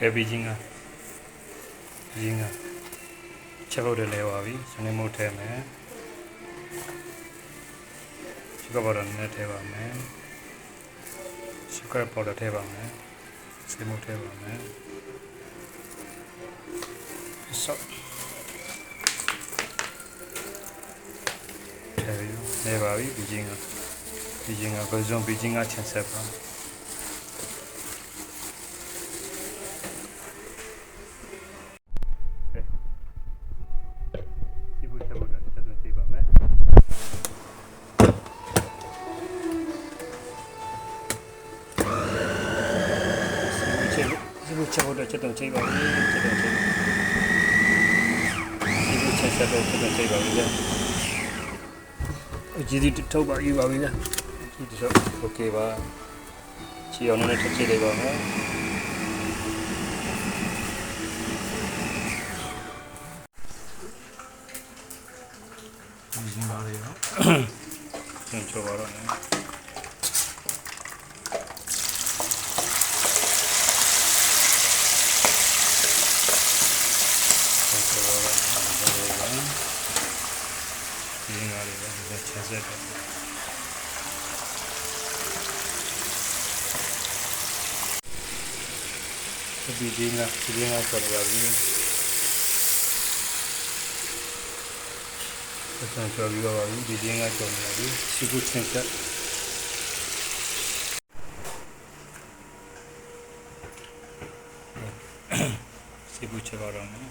ကဲပြီးချင်းကပြီးချင်းကချက်ဖို့တယ်လဲပါပြီစနေမို့ထဲမယ်ရှုကပေါ်တော့နည်းနည်းထဲပါမယ်ရှုကပေါ်တော့ထဲပါမယ်စနေမို့ထဲပါမယ်ဆော့ထဲပြီနေပါပြီပြီးချင်းကပြီးချင်းကဘယ်စုံပြီးချင်းကချက်ဆက်ပါ ဒီလိုချက်ဖို့အတွက်ချက်တော့ချိန်ပါဘူးချက်တော့ချိန်ဒီလိုချက်ဆက်တော့ချက်တော့ချိန်ပါဘူးကြာအကြည့်ဒီထုတ်ပါယူပါပြီကြာဒီတော့ okay ပါချီအောင်နဲ့ထပ်ချက်လိုက်ပါမယ်ဒီပါလေနော်ကျွန်တော်ပါတော့နော် दोबारा भरेगा फीलिंग आ रही है अच्छे से अभी देंगे फीलिंग आप कर रही है इसमें चौबी का वाली दीजिएगा चौबी वाली इसी कुछ सेंसर से पूछे रहा हूँ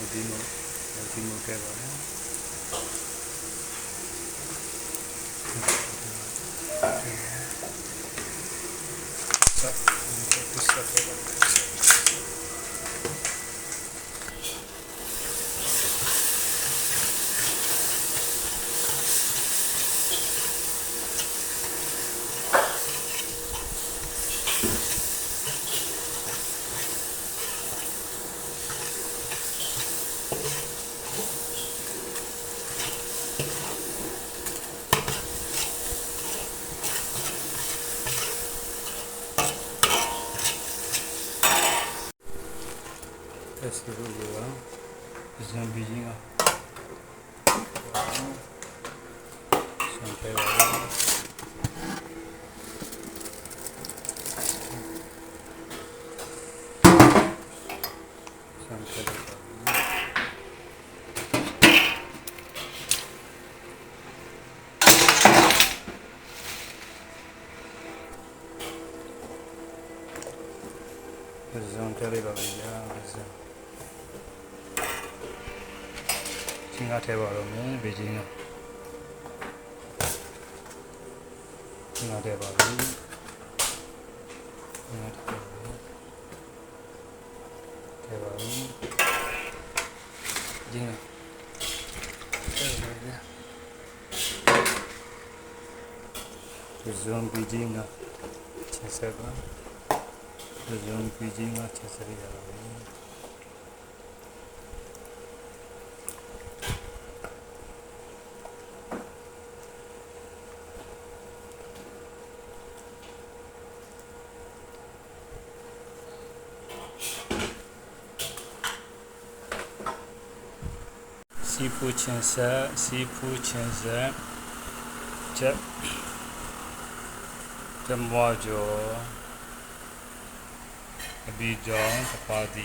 ultimo, l'ultimo che volevo. Eh. Sì. Eh. Sì. Eh. Sì. స్థితిలో కూడా బిజిగా బిజీగా Horizonte arriva a ချင်းကထဲပါတော့မယ်ဘေဂျင်းကချင်းကထဲပါပြီချင်းကထဲပါပြီထဲပါပြီဂျင်းကထဲပါပြီဒီဇွန်ဘီဂျင်းကချက်ဆက်ပါဒီဇွန်ဘီဂျင်းကချက်ဆက်ရပါပြီ စီပူချင်းဆက်စီပူချင်းဆက်ချက်တမောကျော်အဘီကြောင့်သပါတိ